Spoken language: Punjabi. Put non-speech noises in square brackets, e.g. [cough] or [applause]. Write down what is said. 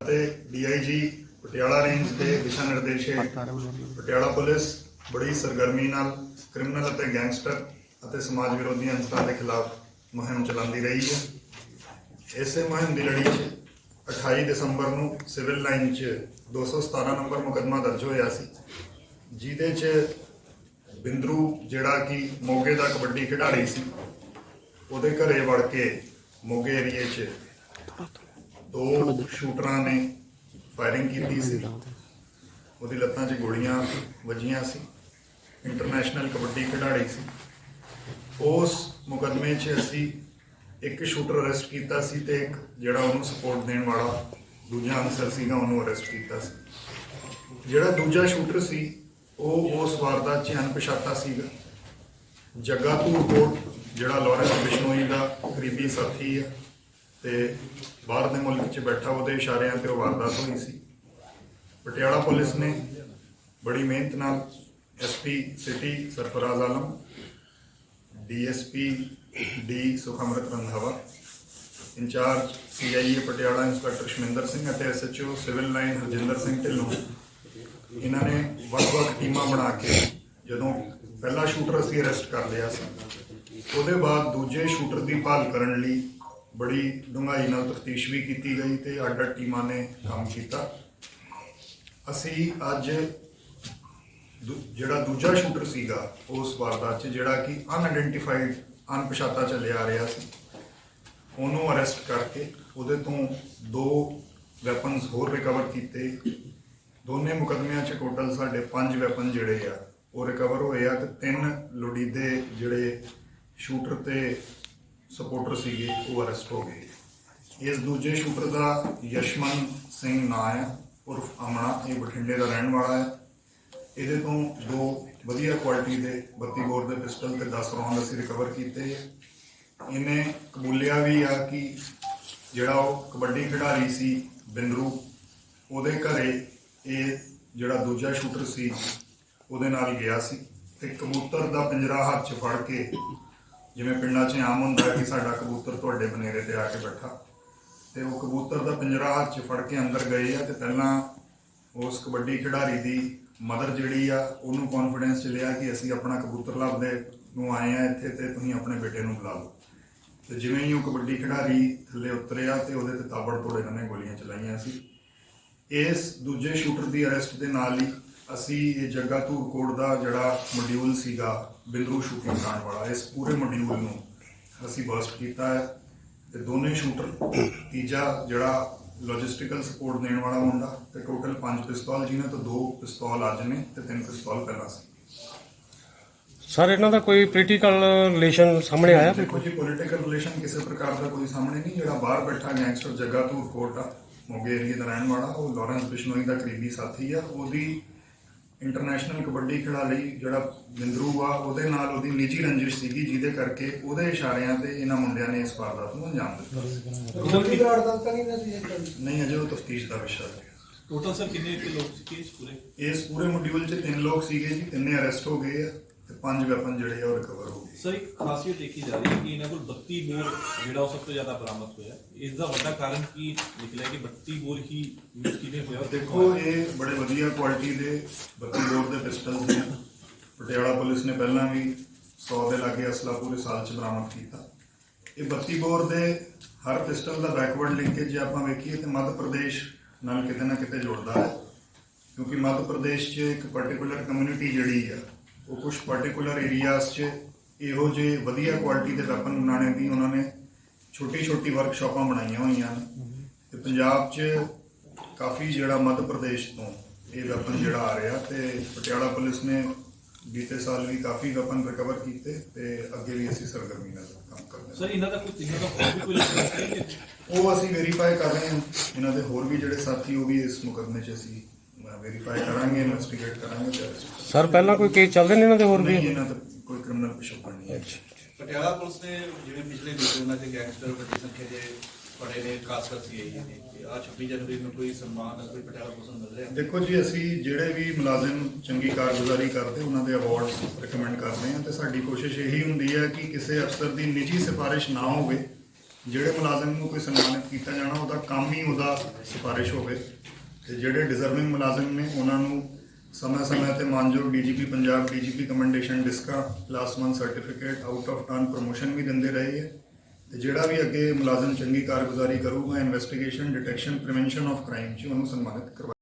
ਅਤੇ ਡੀਆਈਜੀ ਪਟਿਆਲਾ ਰੇਂਜ ਦੇ ਦਿਸ਼ਾ ਨਿਰਦੇਸ਼ ਪਟਿਆਲਾ ਪੁਲਿਸ ਬੜੀ ਸਰਗਰਮੀ ਨਾਲ ਕ੍ਰਿਮੀਨਲ ਅਤੇ ਗੈਂਗਸਟਰ ਅਤੇ ਸਮਾਜ ਵਿਰੋਧੀ ਅੰਸਰਾਂ ਦੇ ਖਿਲਾਫ ਮੁਹਿੰਮ ਚਲਾਉਂਦੀ ਰਹੀ ਹੈ। ਇਸੇ ਮੁਹਿੰਮ ਦੀ ਲੜੀ 'ਚ 28 ਦਸੰਬਰ ਨੂੰ ਸਿਵਲ ਲਾਈਨ 'ਚ 217 ਨੰਬਰ ਮੁਕੱਦਮਾ ਦਰਜ ਹੋਇਆ ਸੀ, ਜਿਹਦੇ 'ਚ ਬਿੰਦਰੂ ਜਿਹੜਾ ਕਿ ਮੋਗੇ ਦਾ ਕਬੱਡੀ ਖਿਡਾਰੀ ਸੀ, ਉਹਦੇ ਘਰੇ ਵੜ ਕੇ ਮੋਗੇ ਏਰੀਏ 'ਚ ਦੋ ਸ਼ੂਟਰਾਂ ਨੇ ਫਾਇਰਿੰਗ ਕੀਤੀ ਸੀ। ਉਹਦੀ ਲੱਤਾਂ 'ਚ ਗੋਲੀਆਂ ਵੱਜੀਆਂ ਸੀ। ਇੰਟਰਨੈਸ਼ਨਲ ਕਬੱਡੀ ਖਿਡਾਰੀ ਸੀ। ਉਸ ਮੁਕਦਮੇ 'ਚ ਅਸੀਂ ਇੱਕ ਸ਼ੂਟਰ ਅਰੈਸਟ ਕੀਤਾ ਸੀ ਤੇ ਇੱਕ ਜਿਹੜਾ ਉਹਨੂੰ ਸਪੋਰਟ ਦੇਣ ਵਾਲਾ ਦੂਜਾ ਅਨਸਰ ਸੀਗਾ, ਉਹਨੂੰ ਅਰੈਸਟ ਕੀਤਾ ਸੀ। ਜਿਹੜਾ ਦੂਜਾ ਸ਼ੂਟਰ ਸੀ, ਉਹ ਉਸ ਵਾਰਦਾਤ 'ਚ ਅਣਪਛਾਤਾ ਸੀਗਾ। ਜੱਗਾ ਧੂਰਕੋਟ ਜਿਹੜਾ ਲਾਰੈਂਸ ਬਿਸ਼ਨੋਈ ਦਾ ਕਰੀਬੀ ਸਾਥੀ ਆ ਤੇ ਬਾਹਰ ਦੇ ਮੁਲਕ 'ਚ ਬੈਠਾ ਉਹਦੇ ਇਸ਼ਾਰਿਆਂ ਤੇ ਉਹ ਵਾਰਦਾਤ ਹੋਈ ਸੀ। ਪਟਿਆਲਾ ਪੁਲਿਸ ਨੇ ਬੜੀ ਮਿਹਨਤ ਨਾਲ SP city Sarfaraz Alam DSP D Sukhamrit Randhawa, in-charge CIA Patiala inspector Shaminder Singh ਅਤੇ SHO civil line Harjinder Singh Dhillon. ਇਹਨਾਂ ਨੇ ਵੱਖ-ਵੱਖ ਟੀਮਾਂ ਬਣਾ ਕੇ ਜਦੋਂ ਪਹਿਲਾ ਸ਼ੂਟਰ ਅਸੀਂ ਅਰੈਸਟ ਕਰ ਲਿਆ ਸੀ, ਉਹਦੇ ਬਾਅਦ ਦੂਜੇ ਸ਼ੂਟਰ ਦੀ ਭਾਲ ਕਰਨ ਲਈ ਬੜੀ ਡੂੰਘਾਈ ਨਾਲ ਤਫਤੀਸ਼ ਵੀ ਕੀਤੀ ਗਈ ਤੇ ਅੱਡ-ਅੱਡ ਟੀਮਾਂ ਨੇ ਕੰਮ ਕੀਤਾ। ਅਸੀਂ ਅੱਜ ਦੂ- ਜਿਹੜਾ ਦੂਜਾ ਸ਼ੂਟਰ ਸੀਗਾ, ਉਸ ਵਾਰਦਾਤ 'ਚ ਜਿਹੜਾ ਕਿ ਅਨਆਇਡੈਂਟੀਫਾਈਡ ਅਣਪਛਾਤਾ ਚੱਲਿਆ ਆ ਰਿਹਾ ਸੀ, ਉਹਨੂੰ ਅਰੈਸਟ ਕਰਕੇ ਉਹਦੇ ਤੋਂ ਦੋ ਵੈਪਨਸ ਹੋਰ ਰਿਕਵਰ ਕੀਤੇ। ਦੋਨੇ ਮੁਕਦਮਿਆਂ 'ਚ ਟੋਟਲ ਸਾਡੇ 5 ਵੈਪਨ ਜਿਹੜੇ ਆ, ਉਹ ਰਿਕਵਰ ਹੋਏ ਆ ਤੇ ਤਿੰਨ ਲੋੜੀਦੇ ਜਿਹੜੇ ਸ਼ੂਟਰ ਤੇ ਸਪੋਰਟਰ ਸੀਗੇ, ਉਹ ਅਰੈਸਟ ਹੋ ਗਏ। ਇਸ ਦੂਜੇ ਸ਼ੂਟਰ ਦਾ ਯਸ਼ਮਨ ਸਿੰਘ ਨਾਂ ਹੈ, ਉਰਫ ਅਮਣਾ ਇਹ ਬਠਿੰਡੇ ਦਾ ਰਹਿਣ ਵਾਲਾ ਹੈ। ਇਹਦੇ ਤੋਂ ਦੋ ਵਧੀਆ ਕੁਆਲਿਟੀ ਦੇ 32 ਬੋਰ ਦੇ ਪਿਸਟਲ ਤੇ 10 ਰੌਂਦ ਅਸੀਂ ਰਿਕਵਰ ਕੀਤੇ। ਇਹਨੇ ਕਬੂਲਿਆ ਵੀ ਆ ਕਿ ਜਿਹੜਾ ਉਹ ਕਬੱਡੀ ਖਿਡਾਰੀ ਸੀ, ਬਿੰਦਰੂ, ਉਹਦੇ ਘਰੇ ਇਹ ਜਿਹੜਾ ਦੂਜਾ ਸ਼ੂਟਰ ਸੀ, ਉਹਦੇ ਨਾਲ ਗਿਆ ਸੀ। ਤੇ ਕਬੂਤਰ ਦਾ ਪਿੰਜਰਾ ਹੱਥ 'ਚ ਫੜ ਕੇ ਜਿਵੇਂ ਪਿੰਡਾਂ 'ਚ ਆਮ ਹੁੰਦਾ ਕਿ ਸਾਡਾ ਕਬੂਤਰ ਤੁਹਾਡੇ ਬਨੇਰੇ ਤੇ ਆ ਕੇ ਬੈਠਾ। ਤੇ ਉਹ ਕਬੂਤਰ ਦਾ ਪਿੰਜਰਾ ਹੱਥ 'ਚ ਫੜ ਕੇ ਅੰਦਰ ਗਏ ਆ ਤੇ ਪਹਿਲਾਂ ਉਸ ਕਬੱਡੀ ਖਿਡਾਰੀ ਦੀ ਮਦਰ ਜਿਹੜੀ ਆ, ਉਹਨੂੰ ਕੌਨਫੀਡੈਂਸ ਚ ਲਿਆ ਕਿ ਅਸੀਂ ਆਪਣਾ ਕਬੂਤਰ ਲੱਭਦੇ ਨੂੰ ਆਏ ਆ ਇੱਥੇ ਤੇ ਤੁਸੀਂ ਆਪਣੇ ਬੇਟੇ ਨੂੰ ਬੁਲਾ ਲਓ। ਤੇ ਜਿਵੇਂ ਹੀ ਉਹ ਕਬੱਡੀ ਖਿਡਾਰੀ ਥੱਲੇ ਉਤਰਿਆ ਤੇ ਉਹਦੇ ਤੇ ਤਾਬੜ ਤੋੜੇ ਇਹਨਾਂ ਨੇ ਗੋਲੀਆਂ ਚਲਾਈਆਂ ਸੀ। ਇਸ ਦੂਜੇ ਸ਼ੂਟਰ ਦੀ ਅਰੈਸਟ ਦੇ ਨਾਲ ਹੀ ਅਸੀਂ ਇਹ ਜੱਗਾ ਧੂਰਕੋਟ ਦਾ ਜਿਹੜਾ ਮੋਡਿਊਲ ਸੀਗਾ ਬਿੰਦਰੂ ਸ਼ੂਟਿੰਗ ਕਾਂਡ ਵਾਲਾ ਇਸ ਪੂਰੇ ਮੋਡਿਊਲ ਨੂੰ ਅਸੀਂ ਬਸਟ ਕੀਤਾ ਹੈ ਤੇ ਦੋਨੇ ਸ਼ੂਟਰ ਤੀਜਾ ਜਿਹੜਾ ਲੌਜਿਸਟੀਕਲ ਸਪੋਰਟ ਦੇਣ ਵਾਲਾ ਮੁੰਡਾ ਤੇ ਟੋਟਲ 5 ਪਿਸਤੌਲ ਜਿਨ੍ਹਾਂ ਤੋਂ ਦੋ ਪਿਸਤੌਲ ਅੱਜ ਨੇ ਤੇ ਤਿੰਨ ਪਿਸਤੌਲ ਪਹਿਲਾਂ ਸੀ। ਸਰ ਇਹਨਾਂ ਦਾ ਕੋਈ ਪੋਲੀਟੀਕਲ ਰਿਲੇਸ਼ਨ ਸਾਹਮਣੇ ਆਇਆ? ਦੇਖੋ ਜੀ ਪੋਲੀਟੀਕਲ ਰਿਲੇਸ਼ਨ ਕਿਸੇ ਪ੍ਰਕਾਰ ਦਾ ਕੋਈ ਸਾਹਮਣੇ ਨਹੀਂ ਜਿਹੜਾ ਬਾਹਰ ਬੈਠਾ ਗੈਂਗਸਟਰ ਜੱਗਾ ਧੂਰਕੋਟ ਆ ਮੋਗੇ ਏਰੀਆ ਦਾ ਰਹਿਣ ਵਾਲਾ ਉਹ ਲਾਰੈਂਸ ਬਿਸ਼ਨੋਈ ਦਾ ਕਰੀਬੀ ਸਾਥੀ ਆ ਉਹਦੀ ਇੰਟਰਨੈਸ਼ਨਲ ਕਬੱਡੀ ਖਿਡਾਰੀ ਜਿਹੜਾ ਬਿੰਦਰੂ ਆ ਉਹਦੇ ਨਾਲ ਉਹਦੀ ਨਿੱਜੀ ਰੰਜਿਸ਼ ਸੀਗੀ ਜਿਹਦੇ ਕਰਕੇ ਉਹਦੇ ਇਸ਼ਾਰਿਆਂ ਤੇ ਇਹਨਾਂ ਮੁੰਡਿਆਂ ਨੇ ਇਸ ਵਾਰਦਾਤ ਨੂੰ ਅੰਜਾਮ ਦਿੱਤਾ। ਰੋਟੀ ਦਾ ਅੜਦਲ ਤਾਂ ਨਹੀਂ ਨਾ ਸੀ ਇਹ ਗੱਲ? ਨਹੀਂ ਅਜੇ ਉਹ ਤਫਤੀਸ਼ ਦਾ ਵਿਸ਼ਾ ਹੈ। ਟੋਟਲ ਸਰ ਕਿੰਨੇ ਕੁ ਲੋਕ ਸੀ ਇਸ ਪੂਰੇ? ਇਸ ਪੂਰੇ ਮੋਡਿਊਲ 'ਚ ਤਿੰਨ ਲੋਕ ਸੀਗੇ ਜੀ ਤਿੰਨੇ ਅਰੈਸਟ ਹੋ ਗਏ ਆ। ਤੇ ਪੰਜ ਵੈਪਨ ਜਿਹੜੇ ਆ ਉਹ ਰਿਕਵਰ ਹੋ ਗਏ। ਸਰ ਇੱਕ ਖਾਸੀਅਤ ਦੇਖੀ ਜਾ ਰਹੀ ਹੈ ਕਿ ਇਹਨਾਂ ਕੋਲ 32 ਬੋਰ ਜਿਹੜਾ ਉਹ ਸਭ ਤੋਂ ਜ਼ਿਆਦਾ ਬਰਾਮਦ ਹੋਇਆ। ਇਸ ਦਾ ਵੱਡਾ ਕਾਰਨ ਕੀ ਨਿਕਲਿਆ ਕਿ 32 ਬੋਰ ਹੀ ਯੂਜ਼ ਕਿਵੇਂ ਹੋਇਆ? ਦੇਖੋ ਇਹ ਬੜੇ ਵਧੀਆ ਕੁਆਲਿਟੀ ਦੇ 32 ਬੋਰ ਦੇ ਪਿਸਟਲਸ ਨੇ। ਪਟਿਆਲਾ ਪੁਲਿਸ ਨੇ ਪਹਿਲਾਂ ਵੀ 100 ਦੇ ਲਾਗੇ ਅਸਲਾ ਪੂਰੇ ਸਾਲ 'ਚ ਬਰਾਮਦ ਕੀਤਾ। ਇਹ 32 ਬੋਰ ਦੇ ਹਰ ਪਿਸਟਲ ਦਾ ਬੈਕਵਰਡ ਲਿੰਕੇਜ ਜੇ ਆਪਾਂ ਵੇਖੀਏ ਤੇ ਮੱਧ ਪ੍ਰਦੇਸ਼ ਨਾਲ ਕਿਤੇ ਨਾ ਕਿਤੇ ਜੁੜਦਾ ਹੈ। ਕਿਉਂਕਿ ਮੱਧ ਪ੍ਰਦੇਸ਼ 'ਚ ਇੱਕ ਪਾਰਟਿਕੂਲਰ ਕਮਿਊਨਿਟੀ ਜਿਹੜੀ ਆ ਉਹ ਕੁਝ ਪਾਰਟਿਕੂਲਰ ਏਰੀਆਜ਼ 'ਚ ਇਹੋ ਜਿਹੇ ਵਧੀਆ ਕੁਆਲਿਟੀ ਦੇ ਵੈਪਨ ਬਣਾਉਣੇ ਦੀ ਉਹਨਾਂ ਨੇ ਛੋਟੀ ਛੋਟੀ ਵਰਕਸ਼ਾਪਾਂ ਬਣਾਈਆਂ ਹੋਈਆਂ ਨੇ। ਤੇ ਪੰਜਾਬ 'ਚ ਕਾਫੀ ਜਿਹੜਾ ਮੱਧ ਪ੍ਰਦੇਸ਼ ਤੋਂ ਇਹ ਵੈਪਨ ਜਿਹੜਾ ਆ ਰਿਹਾ ਤੇ ਪਟਿਆਲਾ ਪੁਲਿਸ ਨੇ ਬੀਤੇ ਸਾਲ ਵੀ ਕਾਫੀ ਵੈਪਨ ਰਿਕਵਰ ਕੀਤੇ ਤੇ ਅੱਗੇ ਵੀ ਅਸੀਂ ਸਰਗਰਮੀ ਨਾਲ ਕੰਮ ਕਰਦੇ ਸਰ ਇਹਨਾਂ ਦਾ ਕੋਈ ਇਹਨਾਂ ਦਾ ਹੋਰ ਵੀ ਕੋਈ [coughs] ਹੈ ਕਿ ਹਾਂ? ਉਹ ਅਸੀਂ ਵੈਰੀਫਾਈ ਕਰ ਰਹੇ ਹਾਂ। ਇਹਨਾਂ ਦੇ ਹੋਰ ਵੀ ਜਿਹੜੇ ਸਾਥੀ ਉਹ ਵੀ ਇਸ ਮੁਕਦਮੇ 'ਚ ਅਸੀਂ ਵੈਰੀਫਾਈ ਕਰਾਂਗੇ ਇਨਵੈਸਟੀਗੇਟ ਕਰਾਂਗੇ ਤੇ arrest ਕਰਾਂਗੇ। ਸਰ ਪਹਿਲਾਂ ਕੋਈ ਕੇਸ ਚੱਲਦੇ ਨੇ ਇਹਨਾਂ ਦੇ ਹੋਰ ਵੀ? ਨਹੀਂ ਇਹਨਾਂ ਦਾ ਕੋਈ ਕ੍ਰਿਮੀਨਲ ਪਿਛੋਕੜ ਨਹੀਂ। ਹੈ ਪਟਿਆਲਾ ਪੁਲਿਸ ਨੇ ਜਿਵੇਂ ਪਿਛਲੇ ਦਿਨ ਉਹਨਾਂ ਦੇ ਗੈਂਗਸਟਰ ਵੱਡੀ ਸੰਖਿਆ ਦੇ ਫੜੇ ਨੇ ਖਾਸ ਕਰ ਸੀਆਈਏ ਨੇ ਆ 26 ਜਨਵਰੀ ਨੂੰ ਕੋਈ ਸਨਮਾਨ ਕੋਈ ਪਟਿਆਲਾ ਪੁਲਿਸ ਨੂੰ ਮਿਲ ਰਿਹਾ? ਦੇਖੋ ਜੀ ਅਸੀਂ ਜਿਹੜੇ ਵੀ ਮੁਲਾਜ਼ਮ ਚੰਗੀ ਕਾਰਗੁਜ਼ਾਰੀ ਕਰਦੇ ਉਹਨਾਂ ਦੇ ਅਵਾਰਡ ਰਿਕਮੈਂਡ ਕਰਦੇ ਹਾਂ ਤੇ ਸਾਡੀ ਕੋਸ਼ਿਸ਼ ਇਹੀ ਹੁੰਦੀ ਹੈ ਕਿ ਕਿਸੇ ਅਫਸਰ ਦੀ ਨਿੱਜੀ ਸਿਫਾਰਿਸ਼ ਨਾ ਹੋਵੇ। ਜਿਹੜੇ ਮੁਲਾਜ਼ਮ ਨੂੰ ਕੋਈ ਸਨਮਾਨਿਤ ਕੀਤਾ ਜਾਣਾ ਉਹਦਾ ਕੰਮ ਹੀ ਉਹਦਾ ਸਿਫਾਰਿਸ਼ ਹੋਵੇ। ਤੇ ਜਿਹੜੇ ਡਿਜ਼ਰਵਿੰਗ ਮੁਲਾਜ਼ਮ ਨੇ, ਉਹਨਾਂ ਨੂੰ ਸਮੇਂ-ਸਮੇਂ ਤੇ ਮਾਨਯੋਗ DGP Punjab, DGP commendation disc last month certificate out of turn promotion ਵੀ ਦਿੰਦੇ ਰਹੇ ਹੈ। ਤੇ ਜਿਹੜਾ ਵੀ ਅੱਗੇ ਮੁਲਾਜ਼ਮ ਚੰਗੀ ਕਾਰਗੁਜ਼ਾਰੀ ਕਰੂਗਾ investigation detection prevention of crime 'ਚ ਉਹਨੂੰ ਸਨਮਾਨਿਤ ਕਰਵਾ